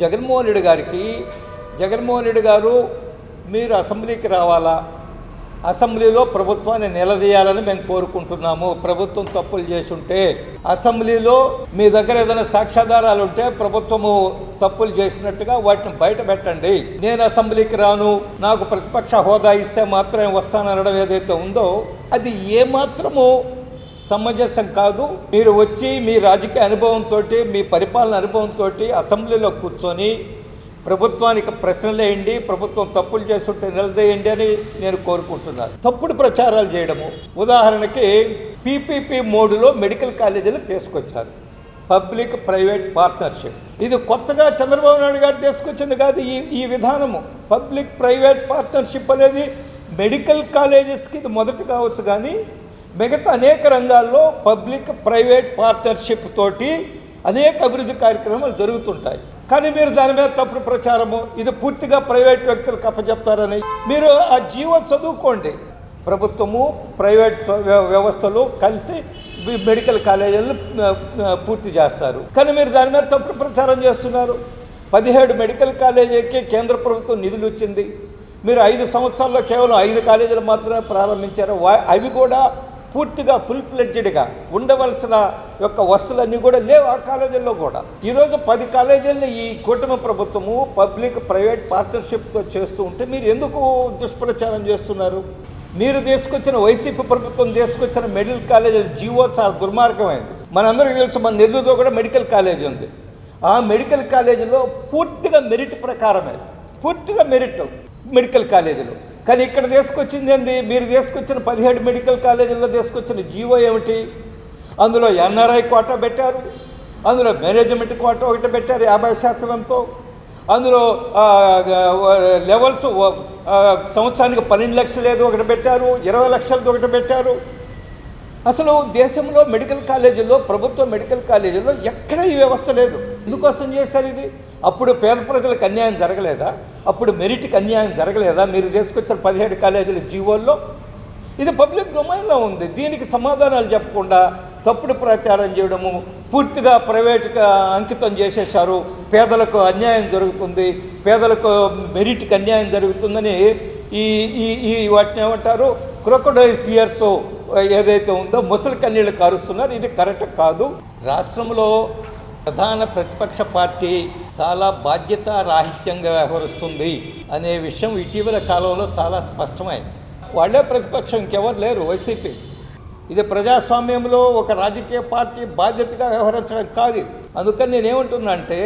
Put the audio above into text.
జగన్మోహన్ రెడ్డి గారికి జగన్మోహన్ రెడ్డి గారు మీరు అసెంబ్లీకి రావాలా? అసెంబ్లీలో ప్రభుత్వాన్ని నిలదీయాలని మేము కోరుకుంటున్నాము. ప్రభుత్వం తప్పులు చేసుంటే అసెంబ్లీలో మీ దగ్గర ఏదైనా సాక్ష్యాధారాలు ఉంటే ప్రభుత్వము తప్పులు చేసినట్టుగా వాటిని బయట పెట్టండి. నేను అసెంబ్లీకి రాను. నాకు ప్రతిపక్ష హోదా ఇస్తే మాత్రమే వస్తాననడం ఏదైతే ఉందో అది ఏమాత్రము సమంజసం కాదు. మీరు వచ్చి మీ రాజకీయ అనుభవంతో మీ పరిపాలన అనుభవంతో అసెంబ్లీలో కూర్చొని ప్రభుత్వానికి ప్రశ్నలు వేయండి ప్రభుత్వం తప్పులు చేస్తుంటే నిలదేయండి అని నేను కోరుకుంటున్నాను. తప్పుడు ప్రచారాలు చేయడము. ఉదాహరణకి పీపీపీ మోడ్లో మెడికల్ కాలేజీలు తీసుకొచ్చారు. Public private partnership. ఇది కొత్తగా చంద్రబాబు నాయుడు గారు తీసుకొచ్చింది కాదు ఈ ఈ విధానము. పబ్లిక్ ప్రైవేట్ పార్ట్నర్షిప్ అనేది మెడికల్ కాలేజెస్కి ఇది మొదటి కావచ్చు కానీ మిగతా అనేక రంగాల్లో పబ్లిక్ ప్రైవేట్ పార్ట్నర్షిప్ తోటి అనేక అభివృద్ధి కార్యక్రమాలు జరుగుతుంటాయి. కానీ మీరు దాని మీద తప్పుడు ప్రచారము ఇది పూర్తిగా ప్రైవేట్ వ్యక్తులకు అప్పచెప్తారని మీరు ఆ జీవో చదువుకోండి. ప్రభుత్వము ప్రైవేట్ వ్యవస్థలు కలిసి మెడికల్ కాలేజీలను పూర్తి చేస్తారు. కానీ మీరు దాని మీద తప్పుడు ప్రచారం చేస్తున్నారు. పదిహేడు మెడికల్ కాలేజీకి కేంద్ర ప్రభుత్వం నిధులు ఇచ్చింది. మీరు ఐదు సంవత్సరాల్లో కేవలం ఐదు కాలేజీలు మాత్రమే ప్రారంభించారు. అవి కూడా పూర్తిగా ఫుల్ ప్లెడ్జెడ్గా ఉండవలసిన యొక్క వస్తువులన్నీ కూడా లేవు ఆ కాలేజీల్లో కూడా. ఈరోజు పది కాలేజీల్లో ఈ కూటమి ప్రభుత్వము పబ్లిక్ ప్రైవేట్ పార్ట్నర్షిప్తో చేస్తూ ఉంటే మీరు ఎందుకు దుష్ప్రచారం చేస్తున్నారు? మీరు తీసుకొచ్చిన వైసీపీ ప్రభుత్వం తీసుకొచ్చిన మెడికల్ కాలేజీల జీవో చాలా దుర్మార్గమైంది. మనందరికీ తెలుసు మన నెల్లూరులో కూడా మెడికల్ కాలేజ్ ఉంది. ఆ మెడికల్ కాలేజీలో పూర్తిగా మెరిట్ ప్రకారమే పూర్తిగా మెరిట్ మెడికల్ కాలేజీలో. కానీ ఇక్కడ తీసుకొచ్చింది ఏంది? మీరు తీసుకొచ్చిన పదిహేడు మెడికల్ కాలేజీల్లో తీసుకొచ్చిన జీవో ఏమిటి? అందులో ఎన్ఆర్ఐ కోటా పెట్టారు. అందులో మేనేజ్మెంట్ కోటా ఒకటి పెట్టారు యాభై శాతంతో. అందులో లెవెల్స్ సంవత్సరానికి పన్నెండు లక్షలు ఏదో ఒకటి పెట్టారు. ఇరవై లక్షలది ఒకటి పెట్టారు. అసలు దేశంలో మెడికల్ కాలేజీల్లో ప్రభుత్వ మెడికల్ కాలేజీల్లో ఎక్కడ ఈ వ్యవస్థ లేదు. ఎందుకోసం చేశారు ఇది? అప్పుడు పేద ప్రజలకు అన్యాయం జరగలేదా? అప్పుడు మెరిట్కి అన్యాయం జరగలేదా? మీరు తీసుకొచ్చిన పదిహేడు కాలేజీల జీవోల్లో? ఇది పబ్లిక్ డొమైన్లో ఉంది. దీనికి సమాధానాలు చెప్పకుండా తప్పుడు ప్రచారం చేయడము పూర్తిగా ప్రైవేట్గా అంకితం చేసేశారు. పేదలకు అన్యాయం జరుగుతుంది. పేదలకు మెరిట్కి అన్యాయం జరుగుతుందని ఈ ఈ ఈ వాటిని ఏమంటారు? క్రొకడైల్ టీయర్స్ ఏదైతే ఉందో ముసలి కన్నీళ్ళు కారుస్తున్నారు ఇది కరెక్ట్ కాదు. రాష్ట్రంలో ప్రధాన ప్రతిపక్ష పార్టీ చాలా బాధ్యత రాహిత్యంగా వ్యవహరిస్తుంది అనే విషయం ఇటీవల కాలంలో చాలా స్పష్టమైంది. వాళ్ళే ప్రతిపక్షం ఇంకెవరు లేరు వైసీపీ. ఇది ప్రజాస్వామ్యంలో ఒక రాజకీయ పార్టీ బాధ్యతగా వ్యవహరించడం కాదు. అందుకని నేనేమంటున్నా అంటే